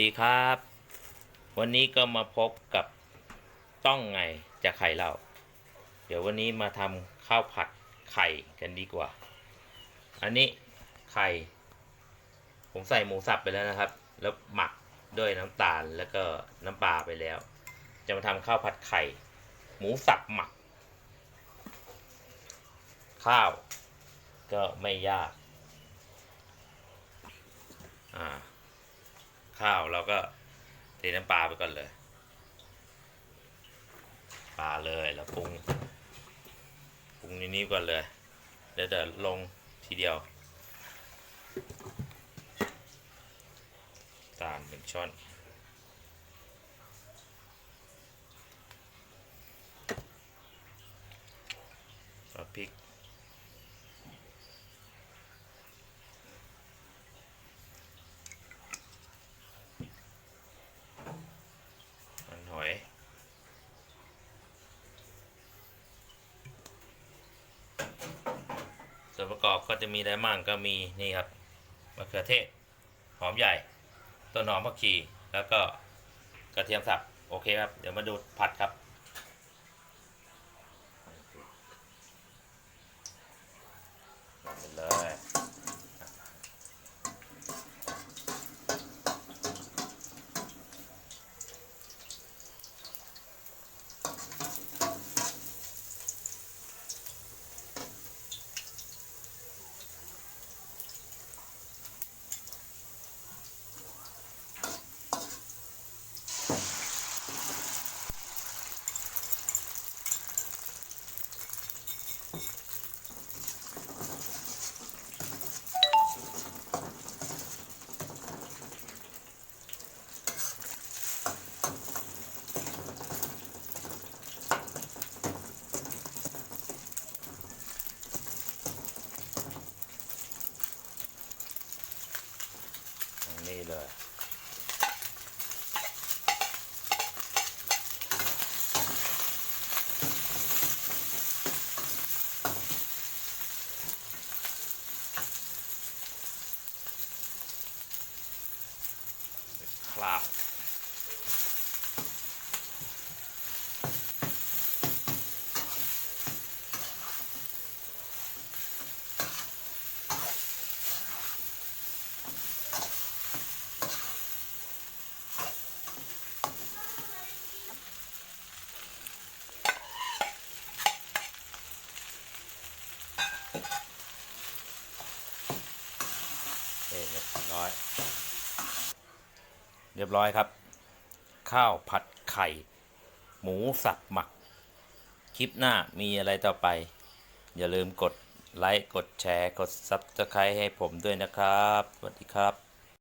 ดีครับ วันนี้ก็มาพบกับต้องไงจะไข่เล่าเดี๋ยววันนี้มาทำข้าวผัดไข่กันดีกว่า อันนี้ไข่ ผมใส่หมูสับไปแล้วนะครับ แล้วหมักด้วยน้ำตาลแล้วก็น้ำปลาไปแล้ว จะมาทำข้าวผัดไข่ หมูสับหมัก ข้าวก็ไม่ยาก อ่า ข้าวเราก็เทน้ำปลาไปก่อนเลยปลาเลยแล้วปรุงปรุงในนี้ก่อนเลยเดี๋ยวจะลงทีเดียวตาลหนึ่งช้อนซอสพริก มันหอย ส่วนประกอบก็จะมีอะไรมั่งก็มีนี่ครับมะเขือเทศ หอมใหญ่ ต้นหอมผักชีแล้วก็กระเทียมสับโอเคครับ เดี๋ยวมาดูผัดครับ นี้เลยคลาบเอ้เร้อย เรียบร้อยครับ ข้าวผัดไข่ หมูสับหมัก คลิปหน้ามีอะไรต่อไป อย่าลืมกดไลค์ กดแชร์ กด Subscribe ให้ผมด้วยนะครับ สวัสดีครับ